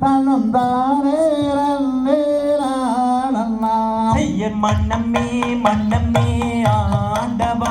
தன்னும் தானே மன்னம்மே மன்னம்மே ஆண்டவா.